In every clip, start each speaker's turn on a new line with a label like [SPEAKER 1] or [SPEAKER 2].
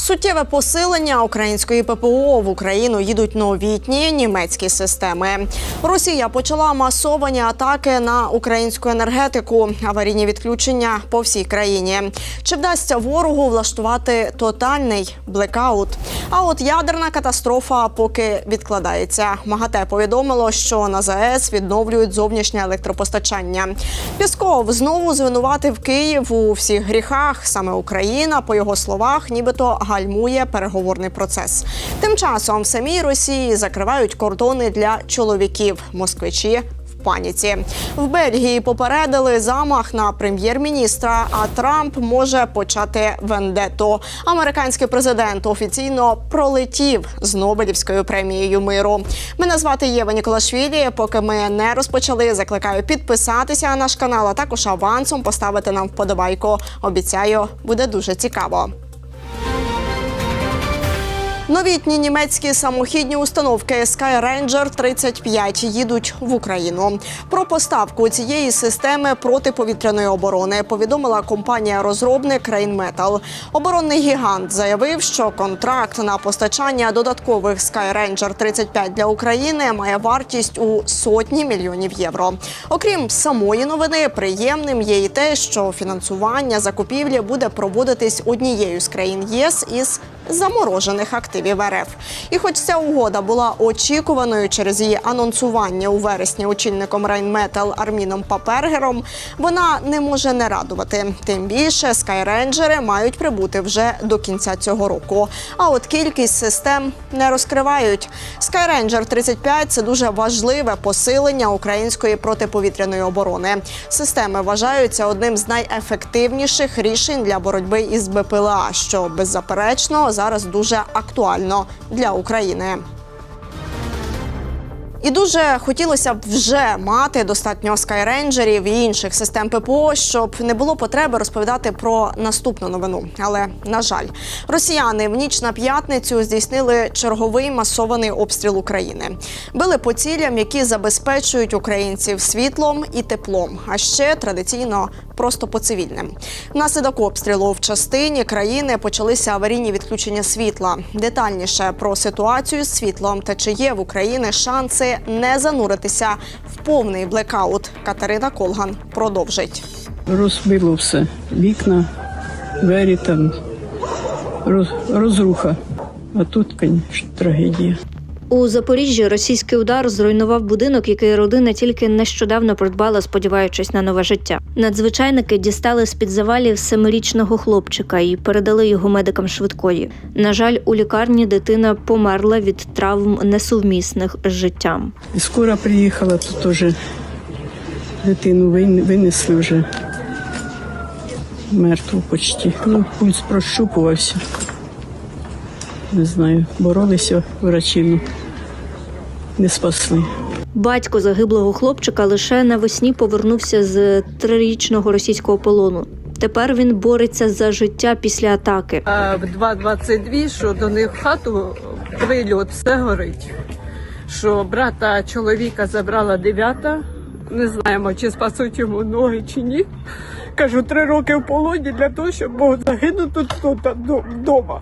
[SPEAKER 1] Суттєве посилення української ППО в Україну їдуть новітні німецькі системи. Росія почала масовані атаки на українську енергетику, аварійні відключення по всій країні. Чи вдасться ворогу влаштувати тотальний блекаут? А от ядерна катастрофа поки відкладається. МАГАТЕ повідомило, що на ЗАЕС відновлюють зовнішнє електропостачання. Пісков знову звинуватив Київ у всіх гріхах. Саме Україна, по його словах, нібито гальмує переговорний процес. Тим часом в самій Росії закривають кордони для чоловіків. Москвичі в паніці в Бельгії попередили замах на прем'єр-міністра. А Трамп може почати вендету. Американський президент офіційно пролетів з Нобелівською премією миру. Мене звати Єва Ніколашвілі. Поки ми не розпочали, закликаю підписатися на наш канал, а також авансом поставити нам вподобайку. Обіцяю, буде дуже цікаво. Новітні німецькі самохідні установки Skyranger 35 їдуть в Україну. Про поставку цієї системи протиповітряної оборони повідомила компанія-розробник Rheinmetall. Оборонний гігант заявив, що контракт на постачання додаткових Skyranger 35 для України має вартість у сотні мільйонів євро. Окрім самої новини, приємним є і те, що фінансування закупівлі буде проводитись однією з країн ЄС із заморожених активів РФ. І хоч ця угода була очікуваною через її анонсування у вересні очільником Rheinmetall Арміном Папергером, вона не може не радувати. Тим більше скайренджери мають прибути вже до кінця цього року. А от кількість систем не розкривають. Skyranger 35 – це дуже важливе посилення української протиповітряної оборони. Системи вважаються одним з найефективніших рішень для боротьби із БПЛА, що беззаперечно зараз дуже актуально для України. І дуже хотілося б вже мати достатньо скайренджерів і інших систем ППО, щоб не було потреби розповідати про наступну новину. Але на жаль, росіяни в ніч на п'ятницю здійснили черговий масований обстріл України. Били по цілям, які забезпечують українців світлом і теплом, а ще традиційно просто по цивільним. Внаслідок обстрілу в частині країни почалися аварійні відключення світла. Детальніше про ситуацію з світлом та чи є в Україні шанси не зануритися в повний блекаут. Катерина Колган продовжить.
[SPEAKER 2] Розбило все. Вікна, двері там, роз, розруха. А тут, звісно, трагедія.
[SPEAKER 3] У Запоріжжі російський удар зруйнував будинок, який родина тільки нещодавно придбала, сподіваючись на нове життя. Надзвичайники дістали з під завалів семирічного хлопчика і передали його медикам швидкої. На жаль, у лікарні дитина померла від травм несумісних з життям.
[SPEAKER 2] Скоро приїхала, тут теж дитину винесли вже мертву почти. Ну, пульс прощупувався. Не знаю, боролися врачі, ну, не спасли.
[SPEAKER 3] Батько загиблого хлопчика лише навесні повернувся з трирічного російського полону. Тепер він бореться за життя після атаки.
[SPEAKER 4] А в 2.22, що до них в хату прильот, все горить. Що брата чоловіка забрала дев'ята, не знаємо, чи спасуть йому ноги чи ні. Кажу, три роки в полоні для того, щоб мог загинути тут, тут вдома.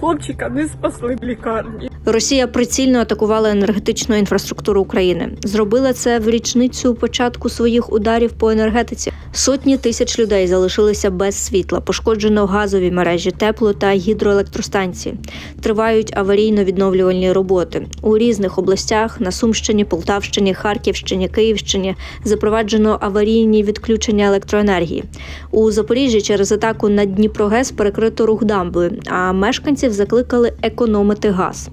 [SPEAKER 4] Хлопчика не спасли в лікарні.
[SPEAKER 3] Росія прицільно атакувала енергетичну інфраструктуру України. Зробила це в річницю початку своїх ударів по енергетиці. Сотні тисяч людей залишилися без світла, пошкоджено газові мережі, тепло та гідроелектростанції. Тривають аварійно-відновлювальні роботи у різних областях на Сумщині, Полтавщині, Харківщині, Київщині. Запроваджено аварійні відключення електроенергії. У Запоріжжі через атаку на Дніпрогес перекрито рух дамбою, а мешканців закликали економити газ.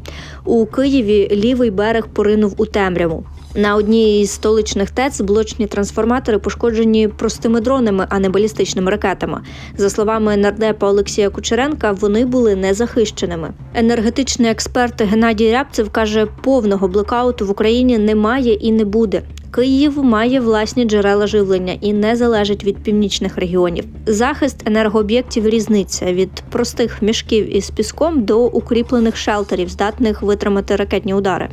[SPEAKER 3] У Києві лівий берег поринув у темряву. На одній із столичних ТЕЦ блочні трансформатори пошкоджені простими дронами, а не балістичними ракетами. За словами нардепа Олексія Кучеренка, вони були незахищеними. Енергетичний експерт Геннадій Рябцев каже, повного блекауту в Україні немає і не буде. Київ має власні джерела живлення і не залежить від північних регіонів. Захист енергооб'єктів різниця від простих мішків із піском до укріплених шелтерів, здатних витримати ракетні удари.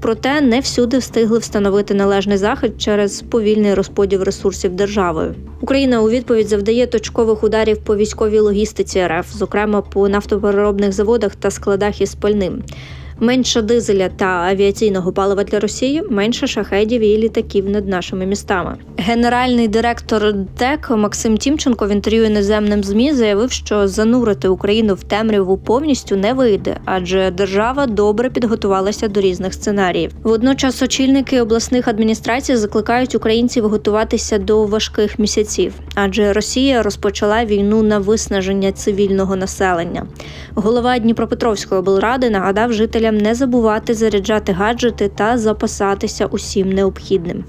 [SPEAKER 3] Проте не всюди встигли встановити належний захист через повільний розподіл ресурсів державою. Україна у відповідь завдає точкових ударів по військовій логістиці РФ, зокрема по нафтопереробних заводах та складах із пальним. Менше дизеля та авіаційного палива для Росії, менше шахедів і літаків над нашими містами. Генеральний директор ДТЕК Максим Тімченко в інтерв'ю іноземним змі заявив, що занурити Україну в темряву повністю не вийде, адже держава добре підготувалася до різних сценаріїв. Водночас очільники обласних адміністрацій закликають українців готуватися до важких місяців, адже Росія розпочала війну на виснаження цивільного населення. Голова Дніпропетровської облради нагадав жителям не забувати заряджати гаджети та запасатися усім необхідним.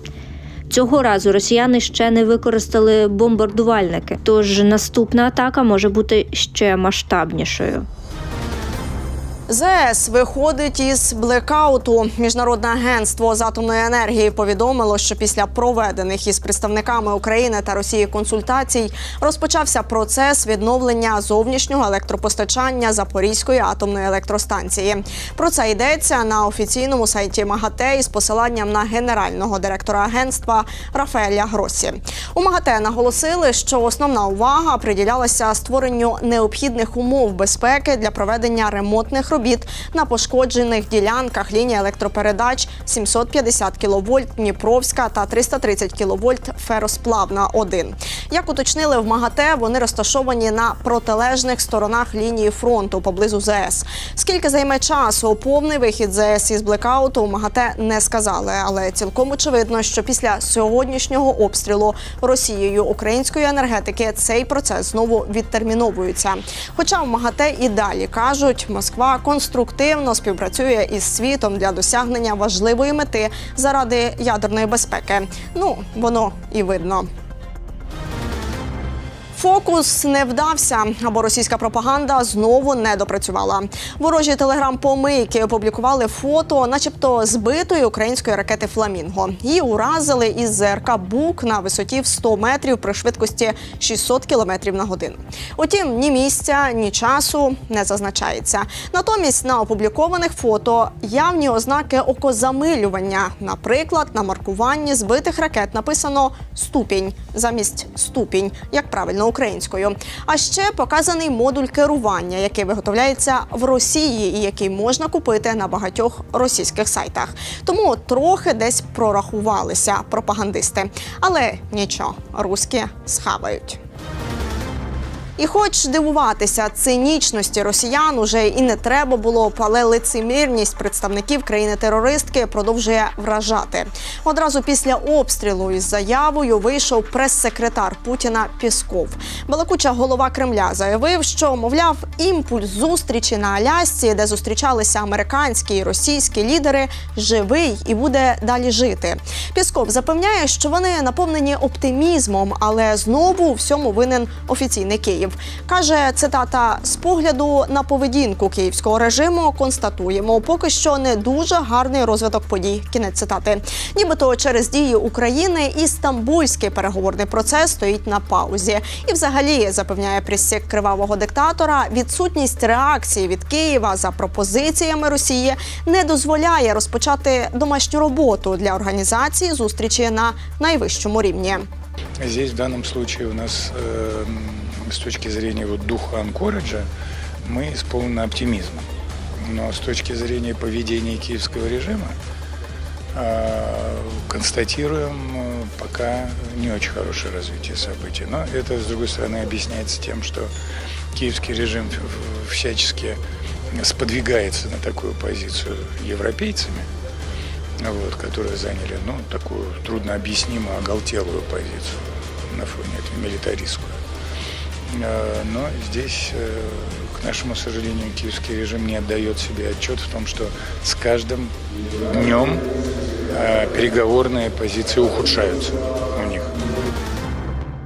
[SPEAKER 3] Цього разу росіяни ще не використали бомбардувальники, тож наступна атака може бути ще масштабнішою.
[SPEAKER 1] ЗС виходить із блекауту. Міжнародне агентство з атомної енергії повідомило, що після проведених із представниками України та Росії консультацій розпочався процес відновлення зовнішнього електропостачання Запорізької атомної електростанції. Про це йдеться на офіційному сайті МАГАТЕ із посиланням на генерального директора агентства Рафаеля Гросі. У МАГАТЕ наголосили, що основна увага приділялася створенню необхідних умов безпеки для проведення ремонтних робіт на пошкоджених ділянках лінії електропередач 750 кВт Дніпровська та 330 кВт Феросплавна 1. Як уточнили в МАГАТЕ, вони розташовані на протилежних сторонах лінії фронту поблизу ЗС. Скільки займе часу повний вихід ЗС із блекауту, МАГАТЕ не сказали, але цілком очевидно, що після сьогоднішнього обстрілу Росією української енергетики цей процес знову відтерміновується. Хоча в МАГАТЕ і далі кажуть, Москва конструктивно співпрацює із світом для досягнення важливої мети заради ядерної безпеки. Ну воно і видно. Фокус не вдався, або російська пропаганда знову не допрацювала. Ворожі телеграм-помийки опублікували фото, начебто збитої української ракети Фламінго. Її уразили із ЗРК Бук на висоті в 100 метрів при швидкості 600 км на годину. Утім, ні місця, ні часу не зазначається. Натомість на опублікованих фото явні ознаки окозамилювання. Наприклад, на маркуванні збитих ракет написано ступінь замість ступінь, як правильно українською. А ще показаний модуль керування, який виготовляється в Росії і який можна купити на багатьох російських сайтах. Тому трохи десь прорахувалися пропагандисти. Але нічого, руски схавають. І хоч дивуватися цинічності росіян уже і не треба було, але лицемірність представників країни-терористки продовжує вражати. Одразу після обстрілу із заявою вийшов прес-секретар Путіна Пісков. Балакуча голова Кремля заявив, що мовляв імпульс зустрічі на Алясці, де зустрічалися американські і російські лідери, живий і буде далі жити. Пісков запевняє, що вони наповнені оптимізмом, але знову у всьому винен офіційний Київ. Каже цитата: з погляду на поведінку київського режиму констатуємо, поки що не дуже гарний розвиток подій. Кінець цитати. Нібито через дії України і стамбульський переговорний процес стоїть на паузі. І, взагалі, запевняє пресік кривавого диктатора, відсутність реакції від Києва за пропозиціями Росії не дозволяє розпочати домашню роботу для організації зустрічі на найвищому рівні.
[SPEAKER 5] Здесь в данном случае у нас э, с точки зрения вот духа Анкориджа мы исполнены оптимизмом. Но с точки зрения поведения киевского режима э, констатируем э, пока не очень хорошее развитие событий. Но это, с другой стороны, объясняется тем, что киевский режим всячески сподвигается на такую позицию европейцами, вот, которые заняли ну, такую труднообъяснимую, оголтелую позицию на фоне этого милитаристскую. Э, Но здесь, э, к нашему сожалению, киевский режим не отдает себе отчет в том, что с каждым днем э, переговорные позиции ухудшаются у них.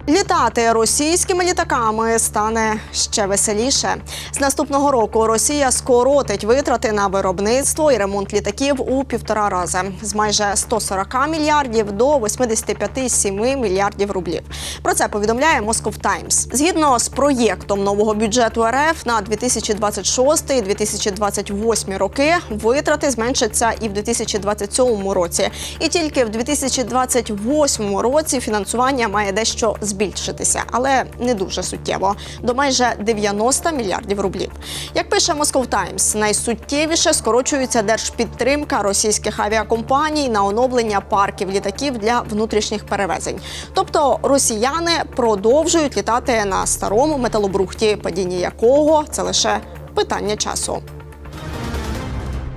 [SPEAKER 1] Літати російськими літаками стане ще веселіше. З наступного року Росія скоротить витрати на виробництво і ремонт літаків у півтора рази з майже 140 мільярдів до 85,7 мільярдів рублів. Про це повідомляє Moscow Times. Згідно з проєктом нового бюджету РФ на 2026-2028 роки витрати зменшаться і в 2027 році. І тільки в 2028 році фінансування має дещо збільшитися, але не дуже суттєво до майже 90 мільярдів рублів. Як пише Moscow Times, найсуттєвіше скорочується держпідтримка російських авіакомпаній на оновлення парків літаків для внутрішніх перевезень. Тобто росіяни продовжують літати на старому металобрухті, падіння якого це лише питання часу.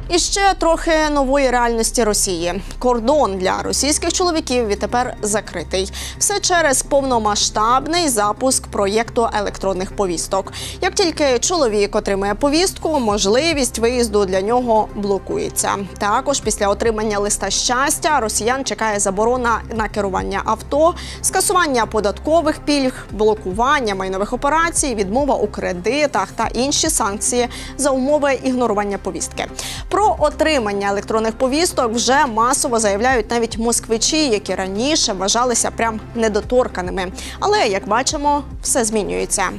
[SPEAKER 1] І ще трохи нової реальності Росії. Кордон для російських чоловіків відтепер закритий. Все через повномасштабний запуск проєкту електронних повісток. Як тільки чоловік отримує повістку, можливість виїзду для нього блокується. Також після отримання листа щастя росіян чекає заборона на керування авто, скасування податкових пільг, блокування майнових операцій, відмова у кредитах та інші санкції за умови ігнорування повістки. Про отримання електронних повісток вже масово заявляють навіть москвичі, які раніше вважалися прям недоторканими. Але як бачимо, все змінюється.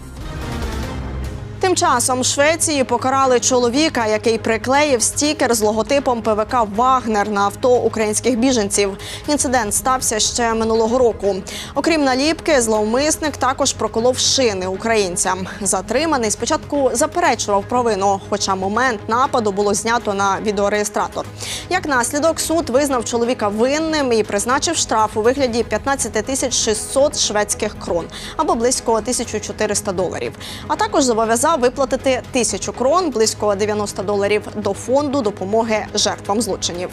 [SPEAKER 1] Тим часом Швеції покарали чоловіка, який приклеїв стікер з логотипом ПВК Вагнер на авто українських біженців. Інцидент стався ще минулого року. Окрім наліпки, зловмисник також проколов шини українцям. Затриманий спочатку заперечував провину, хоча момент нападу було знято на відеореєстратор. Як наслідок, суд визнав чоловіка винним і призначив штраф у вигляді 15 тисяч 600 шведських крон або близько 1400 доларів. А також зобов'язав виплатити тисячу крон, близько 90 доларів, до фонду допомоги жертвам злочинів.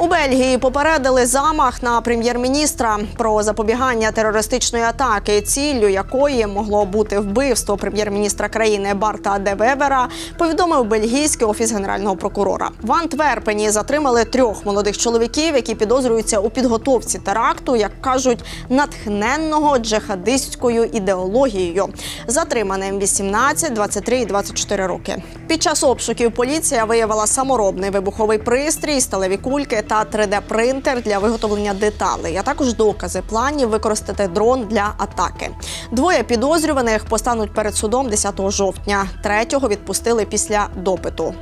[SPEAKER 1] У Бельгії попередили замах на прем'єр-міністра про запобігання терористичної атаки, ціллю якої могло бути вбивство прем'єр-міністра країни Барта де Вебера. Повідомив бельгійський офіс генерального прокурора. В Антверпені затримали трьох молодих чоловіків, які підозрюються у підготовці теракту, як кажуть, натхненного джихадистською ідеологією. Затриманим 18, 23 і 24 роки. Під час обшуків поліція виявила саморобний вибуховий пристрій, сталеві кульки та 3D-принтер для виготовлення деталей, а також докази планів використати дрон для атаки. Двоє підозрюваних постануть перед судом 10 жовтня. Третього відпустили після допиту.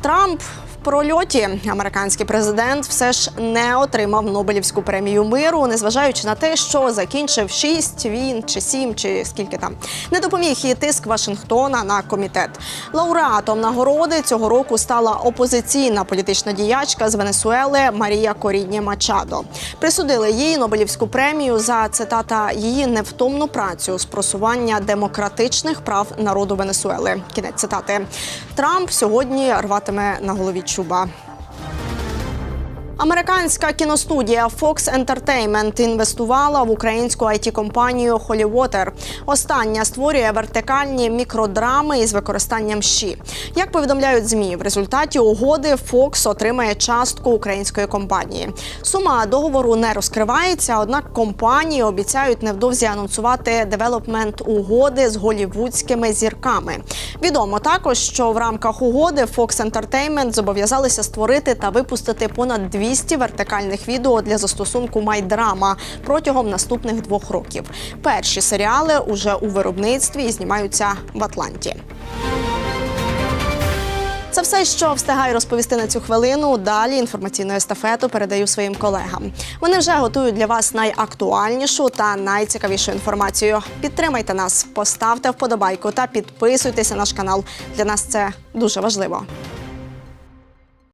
[SPEAKER 1] Трамп прольоті американський президент все ж не отримав Нобелівську премію миру, незважаючи на те, що закінчив шість він чи сім, чи скільки там не допоміг і тиск Вашингтона на комітет. Лауреатом нагороди цього року стала опозиційна політична діячка з Венесуели Марія Коріння Мачадо. Присудили їй Нобелівську премію за цитата її невтомну працю з просування демократичних прав народу Венесуели. Кінець цитати. Трамп сьогодні рватиме на голові чуба. Американська кіностудія Fox Entertainment інвестувала в українську it компанію Holywater. Остання створює вертикальні мікродрами із використанням щі. Як повідомляють змі, в результаті угоди Fox отримає частку української компанії. Сума договору не розкривається, однак компанії обіцяють невдовзі анонсувати девелопмент угоди з голівудськими зірками. Відомо також, що в рамках угоди Fox Entertainment зобов'язалися створити та випустити понад 200 вертикальних відео для застосунку MyDrama протягом наступних двох років. Перші серіали уже у виробництві і знімаються в Атланті. Це все, що встигаю розповісти на цю хвилину. Далі інформаційну естафету передаю своїм колегам. Вони вже готують для вас найактуальнішу та найцікавішу інформацію. Підтримайте нас, поставте вподобайку та підписуйтеся на наш канал. Для нас це дуже важливо.